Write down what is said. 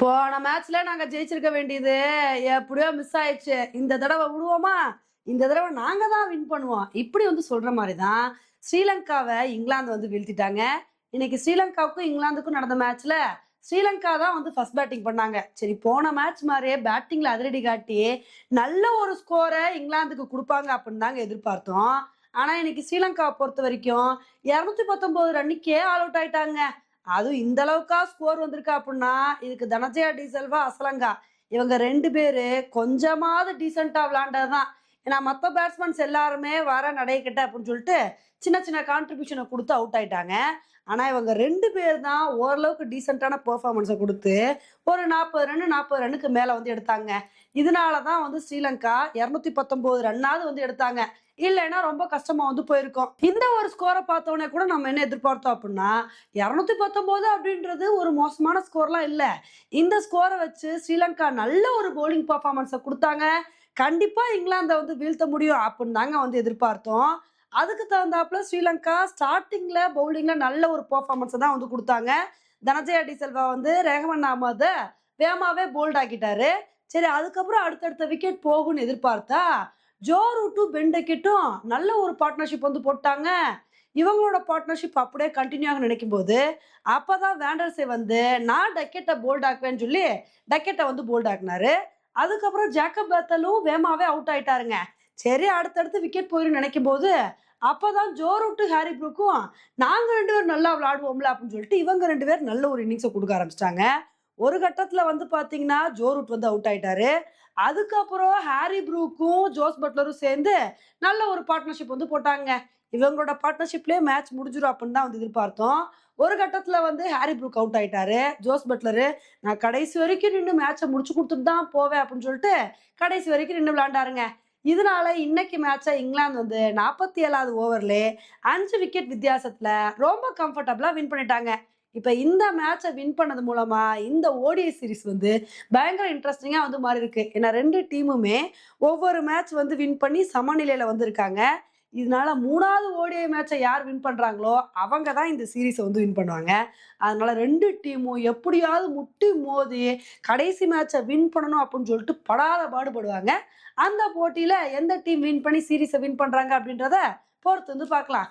போன மேட்ச்ல நாங்க ஜெயிச்சிருக்க வேண்டியது எப்படியோ மிஸ் ஆயிடுச்சு. இந்த தடவை விடுவோமா? இந்த தடவை நாங்க தான் வின் பண்ணுவோம். இப்படி வந்து சொல்ற மாதிரி தான் ஸ்ரீலங்காவை இங்கிலாந்து வந்து வீழ்த்திட்டாங்க. இன்னைக்கு ஸ்ரீலங்காவுக்கும் இங்கிலாந்துக்கும் நடந்த மேட்ச்ல ஸ்ரீலங்கா தான் வந்து ஃபர்ஸ்ட் பேட்டிங் பண்ணாங்க. சரி போன மேட்ச் மாதிரியே பேட்டிங்ல அதிரடி காட்டி நல்ல ஒரு ஸ்கோரை இங்கிலாந்துக்கு கொடுப்பாங்க அப்படின்னு தாங்க எதிர்பார்த்தோம். ஆனா இன்னைக்கு ஸ்ரீலங்காவை பொறுத்த வரைக்கும் இருநூத்தி பத்தொன்பது ரன்னுக்கே ஆல் அவுட் ஆயிட்டாங்க. அதுவும் இந்த அளவுக்கா ஸ்கோர் வந்திருக்கா அப்படின்னா இதுக்கு தனஜயா டீசல்வா அசலங்கா இவங்க ரெண்டு பேரு கொஞ்சமாவது டீசெண்டா விளையாண்டதுதான் ஏன்னா மற்ற பேட்ஸ்மேன்ஸ் எல்லாருமே வர நடையக்கிட்ட அப்படின்னு சொல்லிட்டு சின்ன சின்ன கான்ட்ரிபியூஷனை கொடுத்து அவுட் ஆயிட்டாங்க. ஆனா இவங்க ரெண்டு பேர் தான் ஓரளவுக்கு டீசெண்டான பெர்ஃபார்மன்ஸை கொடுத்து ஒரு நாற்பது ரன் நாற்பது ரன்னுக்கு மேல வந்து எடுத்தாங்க. இதனால தான் வந்து ஸ்ரீலங்கா இரநூத்தி பத்தொன்பது ரன்னாவது வந்து எடுத்தாங்க. இல்லைன்னா ரொம்ப கஷ்டமா வந்து போயிருக்கும். இந்த ஒரு ஸ்கோரை பார்த்தோன்னே கூட நம்ம என்ன எதிர்பார்த்தோம் அப்படின்னா இரநூத்தி பத்தொன்பது அப்படின்றது ஒரு மோசமான ஸ்கோர்லாம் இல்லை. இந்த ஸ்கோரை வச்சு ஸ்ரீலங்கா நல்ல ஒரு போலிங் பர்ஃபார்மன்ஸை கொடுத்தாங்க. கண்டிப்பா இங்கிலாந்தை வந்து வீழ்த்த முடியும் அப்படின்னு தாங்க வந்து எதிர்பார்த்தோம். அதுக்கு தகுந்தாப்புல ஸ்ரீலங்கா ஸ்டார்டிங்ல பவுலிங்ல நல்ல ஒரு பர்ஃபார்மன்ஸை தான் வந்து கொடுத்தாங்க. தனஜய அடி செல்வா வந்து ரேகமன் அகமது வேகமாவே போல்ட் ஆக்கிட்டாரு. சரி அதுக்கப்புறம் அடுத்தடுத்த விக்கெட் போகும்னு எதிர்பார்த்தா ஜோ ரூட்டும் பெண்டக்கிட்டும் நல்ல ஒரு பார்ட்னர்ஷிப் வந்து போட்டாங்க. இவங்களோட பார்ட்னர்ஷிப் அப்படியே கண்டினியூ ஆக நினைக்கும் போது அப்போ தான் வேண்டர்ஸை வந்து நான் டக்கெட்டை போல்ட் ஆக்குவேன்னு சொல்லி டக்கெட்டை வந்து போல்ட் ஆக்குனாரு. அதுக்கப்புறம் ஜேக்கப் பேத்தலும் வேமாவே அவுட் ஆயிட்டாருங்க. சரி அடுத்தடுத்து விக்கெட் போயிடும் நினைக்கும் போது அப்பதான் ஜோ ரூட்டு ஹாரி ப்ரூக்கும் நாங்கள் ரெண்டு பேரும் நல்லா விளாடுவோம்ல அப்படின்னு சொல்லிட்டு இவங்க ரெண்டு பேரும் நல்ல ஒரு இன்னிங்ஸை கொடுக்க ஆரம்பிச்சிட்டாங்க. ஒரு கட்டத்துல வந்து பாத்தீங்கன்னா ஜோ ரூட் வந்து அவுட் ஆயிட்டாரு. அதுக்கப்புறம் ஹாரி ப்ரூக்கும் ஜோஸ் பட்லரும் சேர்ந்து நல்ல ஒரு பார்ட்னர்ஷிப் வந்து போட்டாங்க. இவங்களோட பார்ட்னர்ஷிப்லேயே மேட்ச் முடிஞ்சிடும் அப்படின்னு தான் வந்து எதிர்பார்த்தோம். ஒரு கட்டத்தில் வந்து ஹாரி ப்ரூக் அவுட் ஆயிட்டாரு. ஜோஸ் பட்லரு நான் கடைசி வரைக்கும் நின்று மேட்சை முடிச்சு கொடுத்துட்டு தான் போவேன் அப்படின்னு சொல்லிட்டு கடைசி வரைக்கும் நின்று விளாண்டாருங்க இதனால இன்னைக்கு மேட்சை இங்கிலாந்து வந்து நாற்பத்தி ஏழாவது ஓவர்ல அஞ்சு விக்கெட் வித்தியாசத்தில் ரொம்ப கம்ஃபர்டபுளாக வின் பண்ணிட்டாங்க. இப்போ இந்த மேட்சை வின் பண்ணது மூலமா இந்த ஓடிஐ சீரிஸ் வந்து பயங்கர இன்ட்ரெஸ்டிங்காக வந்து மாறி இருக்கு ஏன்னா ரெண்டு டீமுமே ஒவ்வொரு மேட்ச் வந்து வின் பண்ணி சமநிலையில் வந்திருக்காங்க. இதனால மூணாவது ஓடிஐ மேட்சை யார் வின் பண்ணுறாங்களோ அவங்க தான் இந்த சீரீஸை வந்து வின் பண்ணுவாங்க. அதனால ரெண்டு டீமும் எப்படியாவது முட்டி மோதி கடைசி மேட்சை வின் பண்ணணும் அப்படின்னு சொல்லிட்டு படாத பாடுபடுவாங்க. அந்த போட்டியில் எந்த டீம் வின் பண்ணி சீரீஸை வின் பண்ணுறாங்க அப்படின்றத பொறுத்து வந்து பார்க்கலாம்.